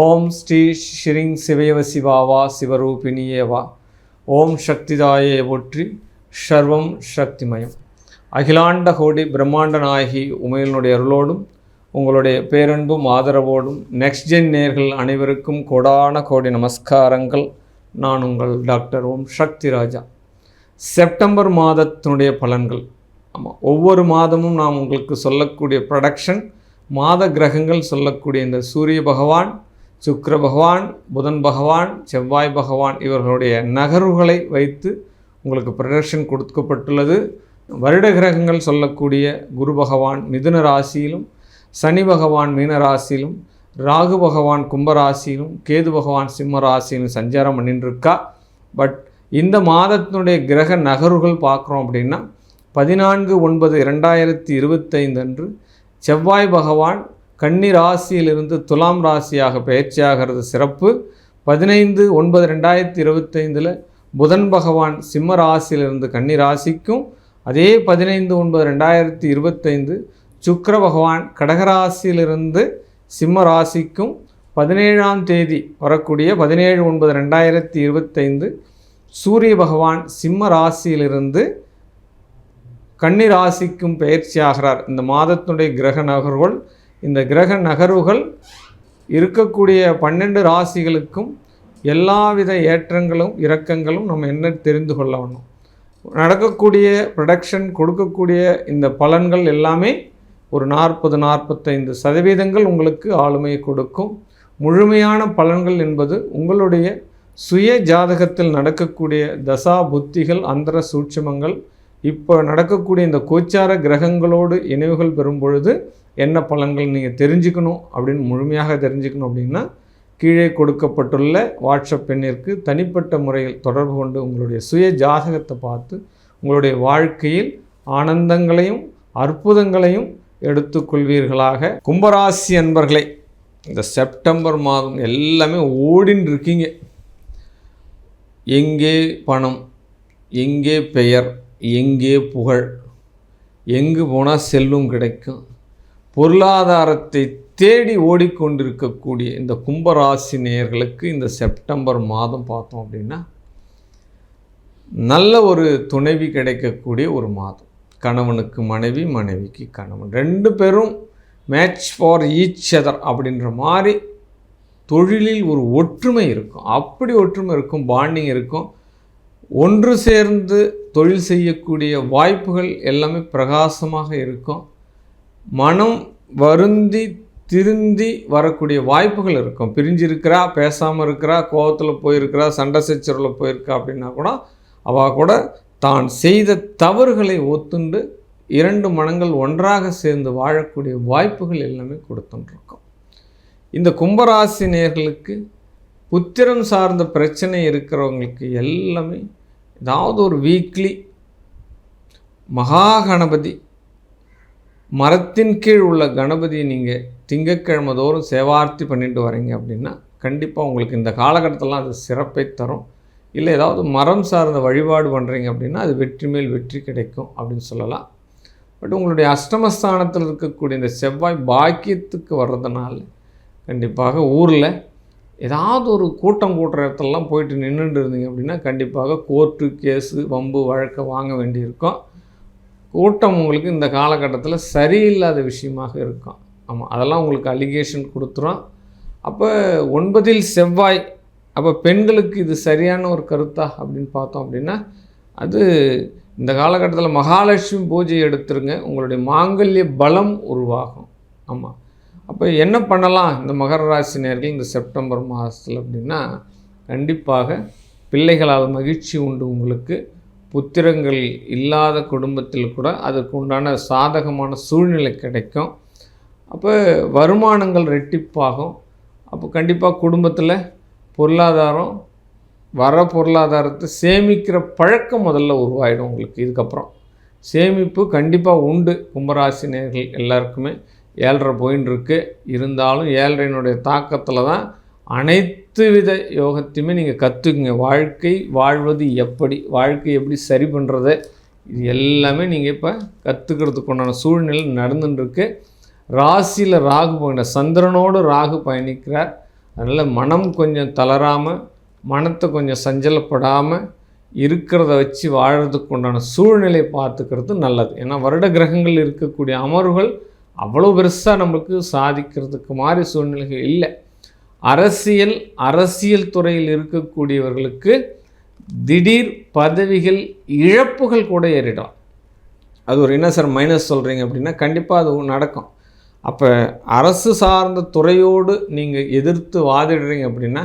ஓம் ஸ்ரீ ஸ்ரீங் சிவயவ சிவாவா சிவரூபிணியேவா. ஓம் சக்திதாயே ஒற்றி சர்வம் சக்திமயம். அகிலாண்ட கோடி பிரம்மாண்ட நாயகி உமையினுடைய அருளோடும் உங்களுடைய பேரன்பும் ஆதரவோடும் நெக்ஸ்ட் ஜென் நேர்கள் அனைவருக்கும் கோடான கோடி நமஸ்காரங்கள். நான் உங்கள் டாக்டர் ஓம் சக்தி ராஜா. செப்டம்பர் மாதத்தினுடைய பலன்கள். ஆமாம் ஒவ்வொரு மாதமும் நாம் உங்களுக்கு சொல்லக்கூடிய ப்ரொடக்ஷன் மாத கிரகங்கள் சொல்லக்கூடிய இந்த சூரிய பகவான் சுக்கர பகவான் புதன் பகவான் செவ்வாய் பகவான் இவர்களுடைய நகர்வுகளை வைத்து உங்களுக்கு ப்ரொடக்ஷன் கொடுக்கப்பட்டுள்ளது. வருட கிரகங்கள் சொல்லக்கூடிய குரு பகவான் மிதுன ராசியிலும் சனி பகவான் மீன ராசியிலும் ராகு பகவான் கும்பராசியிலும் கேது பகவான் சிம்ம ராசியிலும் சஞ்சாரம் பண்ணிட்டுருக்கா பட் இந்த மாதத்தினுடைய கிரக நகர்வுகள் பார்க்குறோம் அப்படின்னா பதினான்கு ஒன்பது இரண்டாயிரத்தி இருபத்தைந்து அன்று செவ்வாய் பகவான் கன்னி ராசியிலிருந்து துலாம் ராசியாக பயிற்சியாகிறது சிறப்பு. பதினைந்து ஒன்பது ரெண்டாயிரத்தி இருபத்தைந்தில் புதன் பகவான் சிம்ம ராசியிலிருந்து கன்னி ராசிக்கும். அதே பதினைந்து ஒன்பது ரெண்டாயிரத்தி இருபத்தைந்து சுக்கர பகவான் கடகராசியிலிருந்து சிம்ம ராசிக்கும். பதினேழாம் தேதி வரக்கூடிய பதினேழு ஒன்பது ரெண்டாயிரத்தி இருபத்தைந்து சூரிய பகவான் சிம்ம ராசியிலிருந்து கன்னி ராசிக்கும் பயிற்சியாகிறார். இந்த மாதத்தினுடைய கிரக நகர்வுகள் இந்த கிரக நகர்வுகள் இருக்கக்கூடிய பன்னெண்டு ராசிகளுக்கும் எல்லாவித ஏற்றங்களும் இறக்கங்களும் நம்ம என்ன தெரிந்து கொள்ள வேணும் நடக்கக்கூடிய ப்ரொடக்ஷன் கொடுக்கக்கூடிய இந்த பலன்கள் எல்லாமே ஒரு நாற்பது நாற்பத்தைந்து சதவீதங்கள் உங்களுக்கு ஆளுமையை கொடுக்கும். முழுமையான பலன்கள் என்பது உங்களுடைய சுய ஜாதகத்தில் நடக்கக்கூடிய தசா புத்திகள் அந்தர சூட்சமங்கள் இப்போ நடக்கக்கூடிய இந்த கோச்சார கிரகங்களோடு இணைவுகள் பெறும் பொழுது என்ன பலன்கள் நீங்கள் தெரிஞ்சுக்கணும் அப்படின்னு முழுமையாக தெரிஞ்சுக்கணும் அப்படின்னா கீழே கொடுக்கப்பட்டுள்ள வாட்ஸ்அப் எண்ணிற்கு தனிப்பட்ட முறையில் தொடர்பு கொண்டு உங்களுடைய சுய ஜாதகத்தை பார்த்து உங்களுடைய வாழ்க்கையில் ஆனந்தங்களையும் அற்புதங்களையும் எடுத்துக்கொள்வீர்களாக. கும்பராசி அன்பர்களே இந்த செப்டம்பர் மாதம் எல்லாமே ஓடின்னு இருக்கீங்க எங்கே பணம் எங்கே பெயர் எங்கே புகழ் எங்கு போனால் செல்லும் கிடைக்கும். பொருளாதாரத்தை தேடி ஓடிக்கொண்டிருக்கக்கூடிய இந்த கும்பராசி நேயர்களுக்கு இந்த செப்டம்பர் மாதம் பார்த்தோம் அப்படின்னா நல்ல ஒரு துணைவி கிடைக்கக்கூடிய ஒரு மாதம். கணவனுக்கு மனைவி மனைவிக்கு கணவன். ரெண்டு பேரும் மேட்ச் ஃபார் ஈச் அதர் அப்படின்ற மாதிரி தொழிலில் ஒரு ஒற்றுமை இருக்கும். அப்படி ஒற்றுமை இருக்கும் பாண்டிங் இருக்கும். ஒன்று சேர்ந்து தொழில் செய்யக்கூடிய வாய்ப்புகள் எல்லாமே பிரகாசமாக இருக்கும். மனம் வருந்தி திருந்தி வரக்கூடிய வாய்ப்புகள் இருக்கும். பிரிஞ்சிருக்கிறா பேசாமல் இருக்கிறா கோபத்தில் போயிருக்கிறா சண்டை சச்சரவில் போயிருக்கா அப்படின்னா கூட அவள் கூட தான் செய்த தவறுகளை ஒத்துண்டு இரண்டு மனங்கள் ஒன்றாக சேர்ந்து வாழக்கூடிய வாய்ப்புகள் எல்லாமே கொடுத்துட்டுருக்கோம் இந்த கும்பராசி நேர்களுக்கு புத்திரம் சார்ந்த பிரச்சனை இருக்கிறவங்களுக்கு எல்லாமே ஏதாவது ஒரு வீக்லி மகா கணபதி மரத்தின் கீழ் உள்ள கணபதியை நீங்கள் திங்கக்கிழமை தோறும் சேவார்த்தி பண்ணிட்டு வரீங்க அப்படின்னா கண்டிப்பாக உங்களுக்கு இந்த காலகட்டத்திலாம் அது சிறப்பை தரும். இல்லை ஏதாவது மரம் சார்ந்த வழிபாடு பண்ணுறீங்க அப்படின்னா அது வெற்றி மேல் வெற்றி கிடைக்கும் அப்படின்னு சொல்லலாம். பட் உங்களுடைய அஷ்டமஸ்தானத்தில் இருக்கக்கூடிய இந்த செவ்வாய் பாக்கியத்துக்கு வர்றதுனால கண்டிப்பாக ஊரில் ஏதாவது ஒரு கூட்டம் கூட்டுற இடத்துலலாம் போயிட்டு நின்றுட்டு இருந்தீங்க அப்படின்னா கண்டிப்பாக கோர்ட்டு கேஸு வம்பு வழக்கை வாங்க வேண்டியிருக்கும். கூட்டம் உங்களுக்கு இந்த காலகட்டத்தில் சரியில்லாத விஷயமாக இருக்கும். ஆமாம் அதெல்லாம் உங்களுக்கு அலிகேஷன் கொடுத்துரும். அப்போ ஒன்பதில் செவ்வாய் அப்போ பெண்களுக்கு இது சரியான ஒரு கருத்தா அப்படின்னு பார்த்தோம் அப்படின்னா அது இந்த காலகட்டத்தில் மகாலட்சுமி பூஜை எடுத்துருங்க உங்களுடைய மாங்கல்ய பலம் உருவாகும். ஆமாம் அப்போ என்ன பண்ணலாம் இந்த மகர ராசி நேர்கள் இந்த செப்டம்பர் மாதத்தில் அப்படின்னா கண்டிப்பாக பிள்ளைகளால் மகிழ்ச்சி உண்டு உங்களுக்கு. புத்திரங்கள் இல்லாத குடும்பத்தில் கூட அதுக்கு உண்டான சாதகமான சூழ்நிலை கிடைக்கும். அப்போ வருமானங்கள் ரெட்டிப்பாகும். அப்போ கண்டிப்பாக குடும்பத்தில் பொருளாதாரம் வர பொருளாதாரத்தை சேமிக்கிற பழக்கம் முதல்ல உருவாயிடும் உங்களுக்கு இதுக்கப்புறம். சேமிப்பு கண்டிப்பாக உண்டு. கும்பராசி நேர்கள் எல்லாருக்குமே. ஏழரை போயின்னு இருக்குது இருந்தாலும் ஏழரையினுடைய தாக்கத்தில் தான் அனைத்து வித யோகத்தையுமே நீங்கள் கற்றுக்குங்க வாழ்க்கை வாழ்வது எப்படி வாழ்க்கை எப்படி சரி பண்ணுறது இது எல்லாமே நீங்கள் இப்போ கற்றுக்கிறதுக்கு உண்டான சூழ்நிலை நடந்துட்டுருக்கு. ராசியில் ராகு போகிற சந்திரனோடு ராகு பயணிக்கிறார். அதனால் மனம் கொஞ்சம் தளராமல் மனத்தை கொஞ்சம் சஞ்சலப்படாமல் இருக்கிறத வச்சு வாழறதுக்கு உண்டான சூழ்நிலை பார்த்துக்கிறது நல்லது. ஏன்னா வருட கிரகங்கள் இருக்கக்கூடிய அமர்வுகள் அவ்வளோ பெருசாக நம்மளுக்கு சாதிக்கிறதுக்கு மாதிரி சூழ்நிலைகள் இல்லை. அரசியல் அரசியல் துறையில் இருக்கக்கூடியவர்களுக்கு திடீர் பதவிகள் இழப்புகள் கூட ஏறிடும். அது ஒரு என்ன சார் மைனஸ் சொல்கிறீங்க அப்படின்னா கண்டிப்பாக அது நடக்கும். அப்போ அரசு சார்ந்த துறையோடு நீங்கள் எதிர்த்து வாதிடுறீங்க அப்படின்னா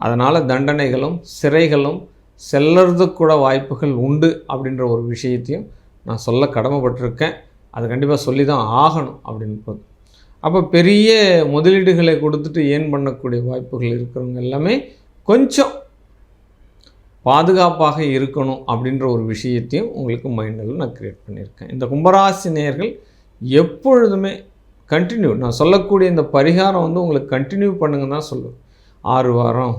அதனால் தண்டனைகளும் சிறைகளும் செல்லறது கூட வாய்ப்புகள் உண்டு அப்படின்ற ஒரு விஷயத்தையும் நான் சொல்ல கடமைப்பட்டிருக்கேன். அது கண்டிப்பாக சொல்லி தான் ஆகணும் அப்படின்னு அப்போ பெரிய முதலீடுகளை கொடுத்துட்டு ஏன் பண்ணக்கூடிய வாய்ப்புகள் இருக்கிறவங்க எல்லாமே கொஞ்சம் பாதுகாப்பாக இருக்கணும் அப்படின்ற ஒரு விஷயத்தையும் உங்களுக்கு மைண்டில் நான் க்ரியேட் பண்ணியிருக்கேன். இந்த கும்பராசி நேயர்கள் எப்பொழுதுமே கண்டினியூ நான் சொல்லக்கூடிய இந்த பரிகாரம் வந்து உங்களுக்கு கண்டினியூ பண்ணுங்க தான் சொல்லுவேன். ஆறு வாரம்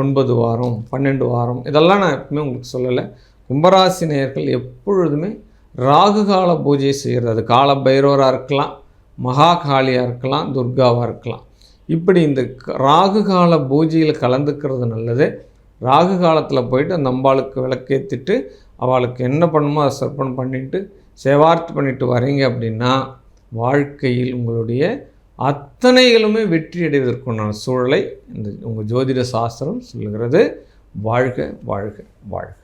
ஒன்பது வாரம் பன்னெண்டு வாரம் இதெல்லாம் நான் எப்பவுமே உங்களுக்கு சொல்லலை. கும்பராசி நேயர்கள் எப்பொழுதுமே ராகு கால பூஜை செய்கிறது அது கால பைரவராக இருக்கலாம் மகாகாளியாக இருக்கலாம் துர்காவாக இருக்கலாம். இப்படி இந்த ராகு கால பூஜையில் கலந்துக்கிறது நல்லது. ராகு காலத்தில் போயிட்டு அந்த அம்பாளுக்கு விளக்கேற்றிட்டு அவளுக்கு என்ன பண்ணுமோ அதை சர்ப்பணம் பண்ணிட்டு சேவார்த்து பண்ணிட்டு வரீங்க அப்படின்னா வாழ்க்கையில் உங்களுடைய அத்தனைகளுமே வெற்றி அடைவதற்குண்டான சூழலை இந்த உங்கள் ஜோதிட சாஸ்திரம் சொல்லுகிறது. வாழ்க வாழ்க வாழ்க.